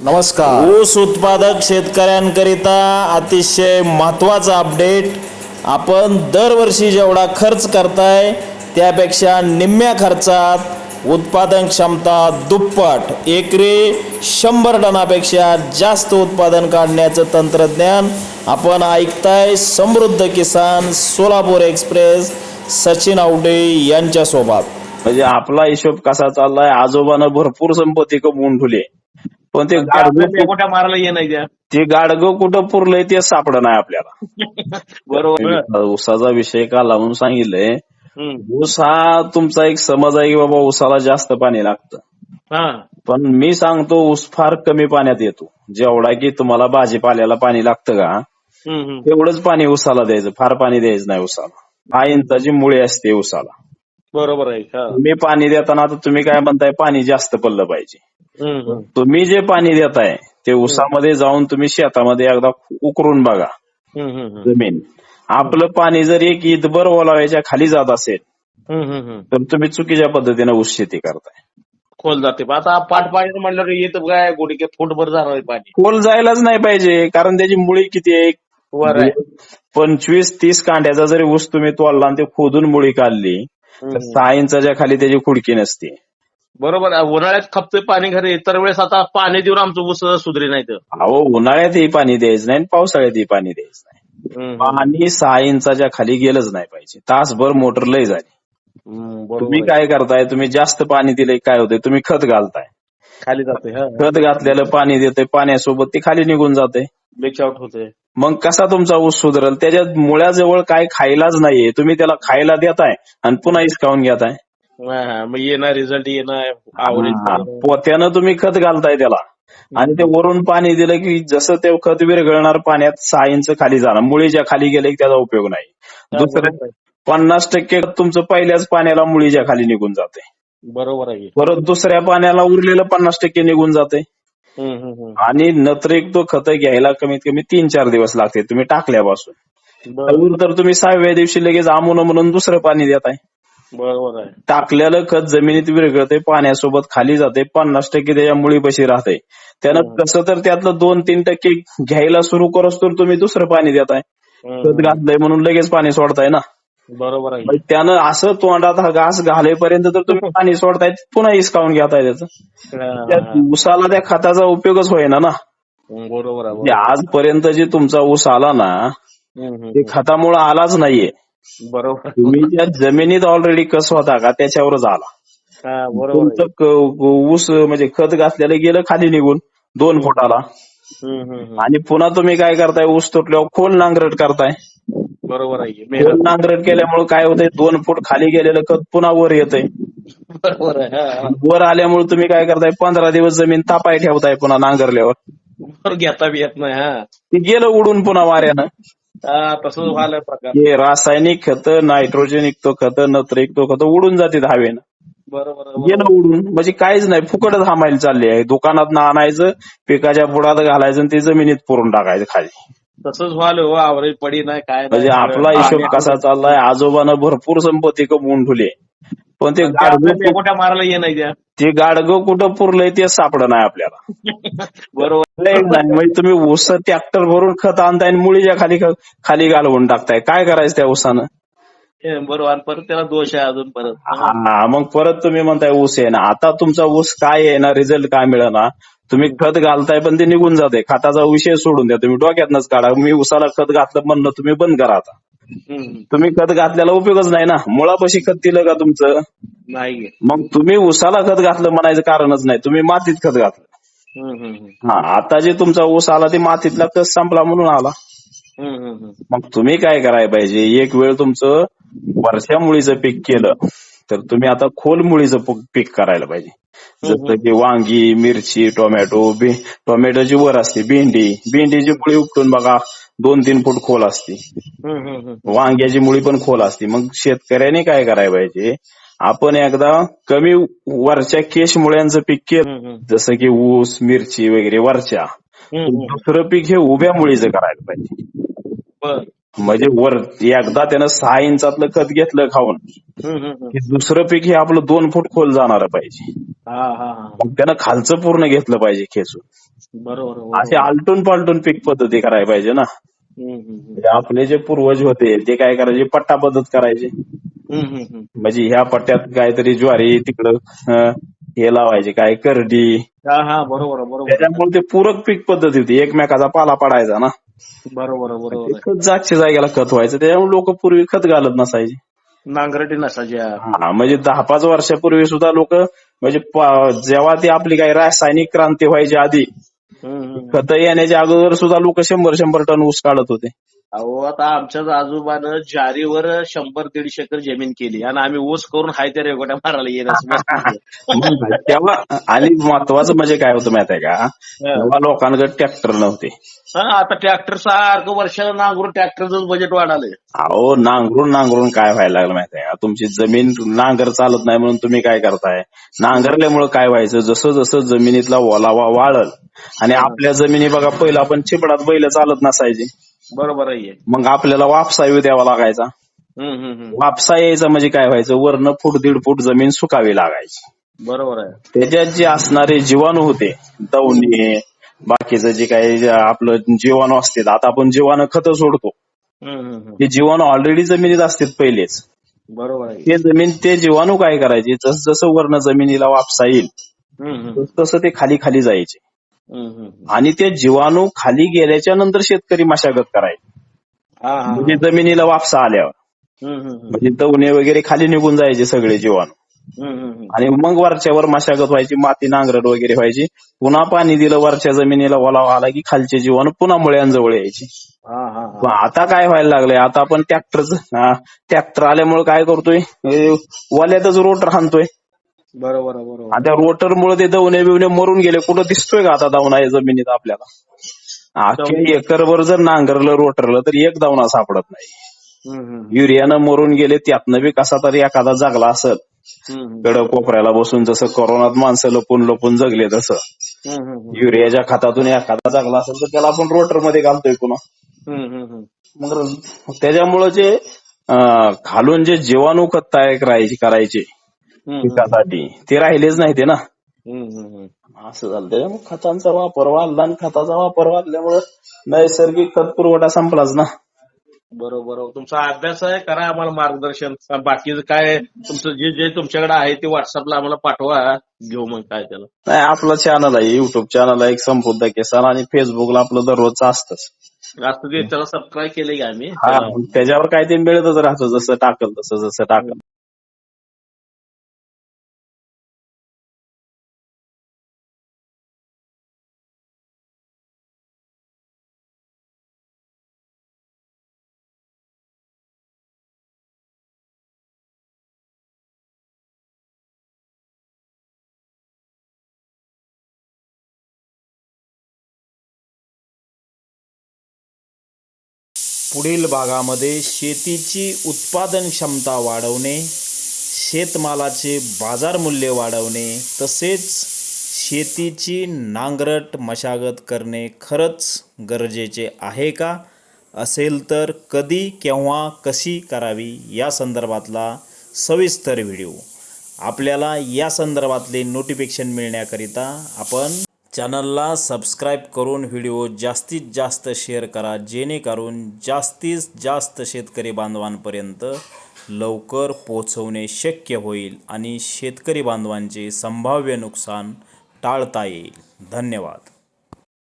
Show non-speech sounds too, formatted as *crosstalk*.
नमस्कार. ऊस उत्पादक शेतकऱ्यांकरिता अतिशय महत्त्वाचा अपडेट आपण दरवर्षी जेवढा खर्च करताय त्यापेक्षा निम्म्या खर्चात उत्पादन क्षमता दुप्पट. एकरी शंभर टनापेक्षा जास्त उत्पादन काढण्याचं तंत्रज्ञान आपण ऐकताय समृद्ध किसान सोलापूर एक्सप्रेस सचिन आवडे यांच्यासोबत. म्हणजे आपला हिशोब कसा चाललाय? आजोबानं भरपूर संपत्ती कमवून ठेवली. पण ते गाडगं मोठ्या मारायला ये नाही द्या ते गाडगं कुठं पुरलंय ते सापड नाही आपल्याला. *laughs* बरोबर. ऊसाचा विषय का लावून सांगितलंय. ऊस हा तुमचा एक समज आहे की बाबा ऊसाला जास्त पाणी लागतं. पण मी सांगतो ऊस फार कमी पाण्यात येतो. जेवढा की तुम्हाला भाजीपाल्याला पाणी लागतं का. तेवढंच पाणी ऊसाला द्यायचं. फार पाणी द्यायचं नाही ऊसाला. हा इंचाची मुळी असते ऊसाला. बरोबर आहे हा. तुम्ही पाणी देताना आता तुम्ही काय म्हणताय पाणी जास्त पडलं पाहिजे. हम्म, हम्म. तुम्ही जे पाणी देताय ते ऊसामध्ये जाऊन तुम्ही शेतामध्ये एकदा उकरून बघा. हम्म, हम्म, हम्म. जमीन. आपलं पाणी जर एक ईदभर ओलाव्याच्या खाली जात असेल हम्म, हम्म, हम्म. तर तुम्ही चुकीच्या पद्धतीने ऊस शेती करताय. खोल जाते. पण आता पाठ पाणी म्हणलं की येतं काय गोडी फुटभर जाणार आहे पाणी. खोल जायलाच नाही पाहिजे कारण त्याची मुळी किती आहे? वर आहे. पंचवीस तीस कांड्याचा जरी ऊस तुम्ही तोडला आणि ते खोदून मुळी काढली तर. सहा इंचाच्या खाली त्याची खुडकी नसते. बरोबर. उन्हाळ्यात खपते पाणी घरी इतर वेळेस आता पाणी देऊन आमचं ऊस सुधरी नाही तर. अहो उन्हाळ्यातही पाणी द्यायचं नाही आणि पावसाळ्यातही पाणी द्यायचं नाही. पाणी सहा इंचाच्या खाली गेलंच नाही पाहिजे. तासभर मोटर लय झाली. तुम्ही. काय करताय? तुम्ही जास्त पाणी दिलंय काय होतंय? तुम्ही खत घालताय. खाली जाते हा. खत घातलेलं पाणी देतंय पाण्यासोबत ते खाली निघून जाते बेच आउट होते मग कसा तुमचा ऊस सुधरल? त्याच्या मुळ्याजवळ काय खायलाच नाहीये. तुम्ही त्याला खायला देताय आणि पुन्हा हिसकावून घेताय. मग येणार रिझल्ट येणार हा, पोत्यानं तुम्ही खत घालताय त्याला. आणि ते वरून पाणी दिलं की जसं ते खत विरघळणार पाण्यात सहा इंच खाली जाणार. मुळीच्या खाली गेले की त्याचा उपयोग नाही. दुसरं पन्नास टक्के तुमचं पहिल्याच पाण्याला मुळीच्या खाली निघून जाते. बरोबर आहे. परत दुसऱ्या पाण्याला उरलेलं पन्नास टक्के निघून जाते. आणि नत्रिक तो खत घ्यायला कमीत कमी तीन चार दिवस लागते. तुम्ही टाकल्यापासून. तर तुम्ही सहाव्या दिवशी लगेच आमून म्हणून दुसरं पाणी देताय बरोबर आहे. टाकलेलं खत जमिनीत विरघळते पाण्यासोबत खाली जाते पन्नास टक्के त्याच्या मुळीपाशी राहते. त्यानं कसं तर त्यातलं दोन तीन टक्के घ्यायला सुरू करस तर तुम्ही दुसरं पाणी देताय. खत घातलंय म्हणून लगेच पाणी सोडताय ना. बरोबर आहे. मग त्यानं असं तोंडात हा घास घालेपर्यंत तर तुम्ही *laughs* पाणी सोडताय पुन्हा हिसकावून घेताय त्याचं. त्या ऊसाला त्या खताचा उपयोगच होईना ना. बरोबर आहे म्हणजे आजपर्यंत जे तुमचा ऊस आला ना ते खतामुळे आलाच नाहीये. बरोबर. तुम्ही त्या जमिनीत ऑलरेडी कस होता का त्याच्यावरच आला. बरोबर ऊस म्हणजे खत घातलेलं गेलं खाली निघून दोन फुटाला. आणि पुन्हा तुम्ही काय करताय ऊस तुटल्यावर खोल नांगरट करताय. बरोबर आहे मेहनत. नांगरट केल्यामुळे काय होतंय? दोन फूट खाली गेलेलं खत पुन्हा वर येतंय. बरोबर आहे हा. वर आल्यामुळे तुम्ही काय करताय? पंधरा दिवस जमीन तापाय ठेवताय पुन्हा नांगरल्यावर. बरोबर घेता बी येत नाही हा. ते गेलं उडून पुन्हा वाऱ्यानं. हा तसंच व्हायला प्रकार. हे रासायनिक खत नायट्रोजन युक्त खत नत्र युक्त खत उडून जातात हवेनं. बरोबर आहे, गेलं. उडून. म्हणजे काहीच नाही. फुकटच थांबायला चालली आहे. दुकानात आणायचं पिकाच्या बुडात घालायचं आणि ते जमिनीत पुरून टाकायचं खाली. तसंच व्हायला हो आवरेज पडी नाही काय नाही. म्हणजे आपला हिशोब कसा चाललाय? आजोबानं भरपूर संपत्ती कमवून ठेवली. पण ते गाडगं बेगोट्या मारायला ये नाही द्या ते गाडगं कुठं पुरलंय ते सापड नाही आपल्याला. *laughs* बरोबर. नाही. म्हणजे तुम्ही ऊस ट्रॅक्टर भरून खत आणताय आणि मुळीच्या खाली खाली घालवून टाकताय. काय करायचं त्या ऊसानं? हे बरोबर. आणि परत त्याला दोष आहे अजून परत. हा मग परत तुम्ही म्हणताय ऊस आहे ना आता तुमचा ऊस काय आहे ना रिझल्ट काय मिळणार तुम्ही खत घालताय पण ते निघून जाते. खताचा विषय सोडून द्या. तुम्ही डोक्यातनच काढा. मी उसाला खत घातलं म्हणणं तुम्ही बंद करा आता. तुम्ही खत घातल्याला उपयोगच नाही ना. मुळापाशी खत दिलं का तुमचं? नाही मग तुम्ही उसाला खत घातलं म्हणायचं कारणच नाही. तुम्ही मातीत खत घातलं. हा आता जे तुमचा ऊस आला ते मातीतला कस संपला म्हणून आला. मग तुम्ही काय करायला पाहिजे? एक वेळ तुमचं वर्षा मुळीचं पीक केलं. तर तुम्ही आता खोल मुळीचं पीक करायला पाहिजे. जसं की वांगी मिरची टोमॅटो टोमॅटोची वर असते भेंडी भेंडीची मुळी उपटून बघा दोन तीन फूट खोल असते. वांग्याची मुळी पण खोल असते. मग शेतकऱ्याने काय करायला पाहिजे? आपण एकदा कमी वरच्या केश मुळ्यांचं पीक केलं. जसं की ऊस मिरची वगैरे वरच्या. दुसरं पीक हे उभ्या मुळीचं करायला पाहिजे. म्हणजे वर एकदा त्यानं सहा इंचातलं खत घेतलं खाऊन. की दुसरं पीक हे आपलं दोन फूट खोल जाणार पाहिजे. हा हा हा. मग त्यानं खालचं पूर्ण घेतलं पाहिजे खेचून. बरोबर. असे आलटून पालटून पीक पद्धती करायला पाहिजे ना. म्हणजे आपले जे पूर्वज होते ते काय करायचे? पट्टा पद्धत करायचे. म्हणजे ह्या पट्ट्यात काहीतरी ज्वारी तिकडं हे लावायचे काय करडी. बरोबर बरोबर. त्याच्यामुळे ते पूरक पीक पद्धती होती. एकमेकाचा पाला पडायचा ना. बरोबर बरोबर. खत जागच्या जागेला खत व्हायचं त्याच्यामुळे लोक पूर्वी खत घालत नसायचे नांगरटी नसायच्या हा म्हणजे दहा पाच वर्षापूर्वी सुद्धा लोक म्हणजे जेव्हा ती आपली काही रासायनिक क्रांती व्हायची आधी. खत येण्याच्या अगोदर सुद्धा लोक शंभर शंभर टन ऊस काढत होते अहो आता आमच्याच आजोबानं जारीवर शंभर दीडशे एकर जमीन केली आणि आम्ही ऊस करून हाय त्या रेगोट्या मारायला येणार *laughs* तेव्हा आणि महत्वाचं म्हणजे काय होतं माहीत आहे का तेव्हा लोकांकडे ट्रॅक्टर नव्हते. आता ट्रॅक्टर सारखं वर्षाला नांगरून ट्रॅक्टरचं बजेट वाढालंय. अहो नांगरून नांगरून काय व्हायला लागलं माहिती आहे का? तुमची जमीन नांगर चालत नाही म्हणून तुम्ही काय करताय? नांगरल्यामुळे काय व्हायचं? जसं जसं जमिनीतला ओलावा वाळल आणि आपल्या जमिनी बघा पहिलं आपण चिपडात बैल चालत नसायचे. बरोबर आहे. मग आपल्याला वापसा येऊ द्यावा लागायचा. वापसा यायचा म्हणजे काय व्हायचं? वरनं फूट दीड फूट जमीन सुकावी लागायची. बरोबर आहे. त्याच्यात जे असणारे जीवाणू होते दवणे बाकीचं जे काही आपलं जीवाणू असते आता आपण जीवाणू खतं सोडतो. ते जीवाणू ऑलरेडी जमिनीत असतात पहिलेच. बरोबर आहे. ते जमीन ते जीवाणू काय करायचे? जसं जसं वर्ण जमिनीला वापसा येईल तसं ते खाली खाली जायचे. आणि ते जीवाणू खाली गेल्याच्यानंतर शेतकरी मशागत करायचे. म्हणजे जमिनीला वापसा आल्यावर. म्हणजे दवणे वगैरे खाली निघून जायचे सगळे जीवाणू. आणि मग वरच्यावर मशागत व्हायची माती नांगरट वगैरे व्हायची. पुन्हा पाणी दिलं वरच्या जमिनीला ओलावा आला की खालचे जीवाणू पुन्हा मुळ्यांजवळ यायची. आता काय व्हायला लागलंय? आता आपण ट्रॅक्टर ट्रॅक्टर आल्यामुळे काय करतोय? वल्यातच रोटर हाणतोय. बरोबर बरोबर आणि त्या रोटरमुळे ते दवणे बिवणे मरून गेले. कुठं दिसतोय का आता दावणा या जमिनीत आपल्याला? अख्ख्या एकरभर जर नांगरलं रोटरलं तर एक दावणा सापडत नाही. युरियानं मरून गेले त्यातनं बी कसा तरी एखादा जगला असेल. गड कोपऱ्याला बसून जसं कोरोनात माणसं लपून लपून जगले तसं. युरियाच्या खतातून एखादा जगला असेल तर त्याला आपण रोटरमध्ये घालतोय पुन्हा. मग त्याच्यामुळे जे खालून जे जीवाणू खत तयार करायचे पिकासाठी. ते राहिलेच नाही ते ना? हम्म, हम्म, हम्म. असं झालं त्याच्यामुळे खतांचा वापर वाढला आणि खताचा वापर वाढल्यामुळे नैसर्गिक खत पुरवठा संपलाच ना? बरोबर. तुमचा अभ्यास आहे करा आम्हाला मार्गदर्शन. बाकीचं काय तुमचं जे जे तुमच्याकडे आहे ते व्हॉट्सअपला आम्हाला पाठवा. घेऊ मग काय त्याला. नाही आपलं चॅनल आहे युट्यूब चॅनल आहे एक संपूर्ण केसान आणि फेसबुकला आपलं दररोजचं असतंच. असं ते त्याला सबस्क्राईब केले की आम्ही? हा त्याच्यावर काय ते मिळतच राहतं जसं टाकल तसं जसं टाकल. पुढील भागामध्ये शेतीची उत्पादन क्षमता वाढवणे शेतमालाचे बाजारमूल्य वाढवणे तसेच शेतीची नांगरट मशागत करणे खरंच गरजेचे आहे का? असेल तर कधी केव्हा कशी करावी या संदर्भातला सविस्तर व्हिडिओ. आपल्याला या संदर्भातले नोटिफिकेशन मिळण्याकरिता आपण चॅनलला सबस्क्राईब करून व्हिडिओ जास्तीत जास्त शेअर करा जेणेकरून जास्तीत जास्त शेतकरी बांधवांपर्यंत लवकर पोचवणे शक्य होईल आणि शेतकरी बांधवांचे संभाव्य नुकसान टाळता येईल. धन्यवाद.